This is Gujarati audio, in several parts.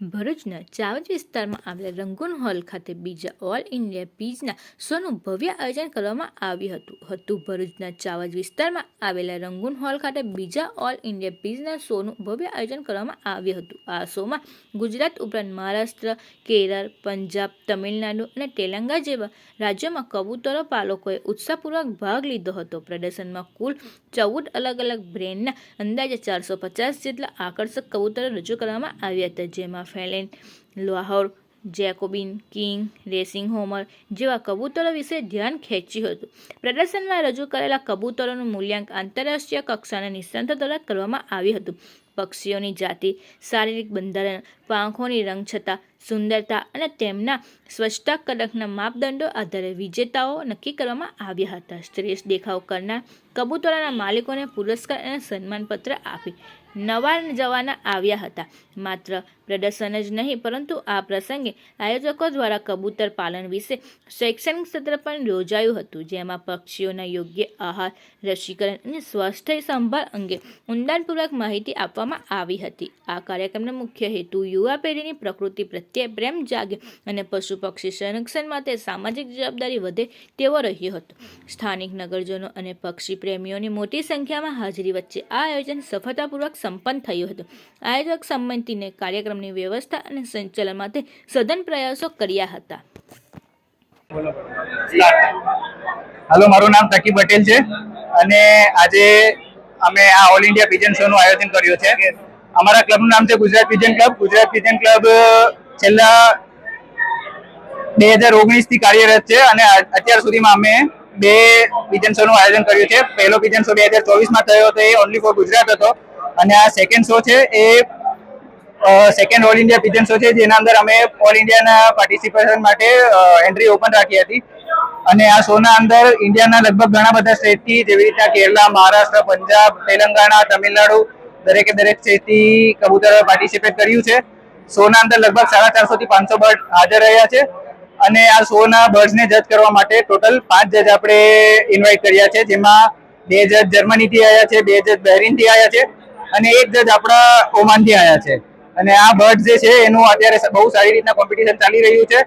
ભરૂચના ચાવજ વિસ્તારમાં આવેલા રંગૂન હોલ ખાતે બીજા ઓલ ઇન્ડિયા પીઝના શોનું ભવ્ય આયોજન કરવામાં આવ્યું હતું. હતું. ભરૂચના ચાવજ વિસ્તારમાં આવેલા રંગૂન હોલ ખાતે બીજા ઓલ ઇન્ડિયા પીઝના શોનું ભવ્ય આયોજન કરવામાં આવ્યું હતું. આ શોમાં ગુજરાત ઉપરાંત મહારાષ્ટ્ર, કેરળ, પંજાબ, તમિલનાડુ અને તેલંગા જેવા રાજ્યોમાં કબૂતરો, પાલકોએ ઉત્સાહપૂર્વક ભાગ લીધો હતો. પ્રદર્શનમાં કુલ ચૌદ અલગ અલગ બ્રેન્ડના અંદાજે ચારસો પચાસ જેટલા આકર્ષક કબૂતરો રજૂ કરવામાં આવ્યા હતા, જેમાં ફેલેન, Lahore, Jacobin, king, racing homer જેવા કબૂતરો વિશે ધ્યાન ખેંચ્યું હતું. પ્રદર્શનમાં રજૂ કરેલા કબૂતરોનું મૂલ્યાંકન આંતરરાષ્ટ્રીય કક્ષાના નિષ્ણાતો દ્વારા કરવામાં આવ્યું હતું. પક્ષીઓની જાતિ, શારીરિક બંધારણ, પાંખોની રંગ છતાં સુંદરતા અને તેમના સ્વચ્છતા કડકના માપદંડો આધારે વિજેતાઓ નક્કી કરવામાં આવ્યા હતા. શ્રેષ્ઠ દેખાવ કરનાર કબૂતરોના માલિકોને પુરસ્કાર અને સન્માનપત્ર આપી નવા જવાના આવ્યા હતા. માત્ર પ્રદર્શન જ નહીં, પરંતુ આ પ્રસંગે આયોજકો દ્વારા કબૂતર પાલન વિશે શૈક્ષણિક સત્ર પણ યોજાયું હતું, જેમાં પક્ષીઓના યોગ્ય આહાર, રસીકરણ અને સ્વાસ્થ્ય સંભાળ અંગે ઊંડાણપૂર્વક માહિતી આપવામાં આવી હતી. આ કાર્યક્રમનો મુખ્ય હેતુ યુવા પેઢીની પ્રકૃતિ પ્રત્યે પ્રેમ જાગે અને પશુ પક્ષી સંરક્ષણ માટે સામાજિક જવાબદારી વધે તેવો રહ્યો હતો. સ્થાનિક નગરજનો અને પક્ષી પ્રેમીઓની મોટી સંખ્યામાં હાજરી વચ્ચે આ આયોજન સફળતાપૂર્વક સંપન્ન થયું હતું. આયોજક સંમતિને કાર્યક્રમની વ્યવસ્થા અને સંચાલન માટે સઘન પ્રયાસો કર્યા હતા. હાલો, મારું નામ તકી પટેલ છે અને આજે અમે આ ઓલ ઇન્ડિયા પિજન શો નું આયોજન કર્યું છે. અમારા ક્લબનું નામ છે Gujarat pigeon club Gujarat pigeon club છેલ્લા બે હજાર ઓગણીસથી કાર્યરત છે અને અત્યાર સુધીમાં અમે બે પિજન શો નું આયોજન કર્યું છે. પહેલો પિજન શો બે હજાર ચોવીસમાં થયો હતો, એ ઓનલી ફોર ગુજરાત હતો. અને આ સેકન્ડ શો છે એ second all India pigeon show છે, જેના અંદર અમે ઓલ ઇન્ડિયાના પાર્ટિસિપેશન માટે એન્ટ્રી ઓપન રાખી હતી. અને આ શોના અંદર ઇન્ડિયાના લગભગ ઘણા બધા સ્ટેટથી જેવી રીતના કેરલા મહારાષ્ટ્ર પંજાબ તેલંગાણા તમિલનાડુ દરેકે દરેક સ્ટેટથી કબૂતરોએ પાર્ટિસિપેટ કર્યું છે. શોના અંદર લગભગ સાડા ચારસોથી પાંચસો બર્ડ હાજર રહ્યા છે. અને આ શોના બર્ડ્સને જજ કરવા માટે ટોટલ પાંચ જજ આપણે ઇન્વાઇટ કર્યા છે, જેમાં બે જજ જર્મનીથી આવ્યા છે, બે જજ બહેરીનથી આવ્યા છે. અને એક જજ આપણા ઓમાનથી આવ્યા છે. અને આ બર્ડ જે છે, એનું અત્યારે બહુ સારી રીતના કોમ્પિટિશન ચાલી રહ્યું છે.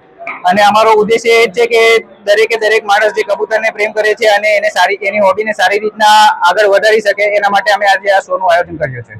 અને અમારો ઉદ્દેશ્ય એ છે કે દરેકે દરેક માણસ જે કબૂતરને પ્રેમ કરે છે અને એને સારી, એની હોબીને સારી રીતના આગળ વધારી શકે, એના માટે અમે આજે આ શોનું આયોજન કર્યું છે.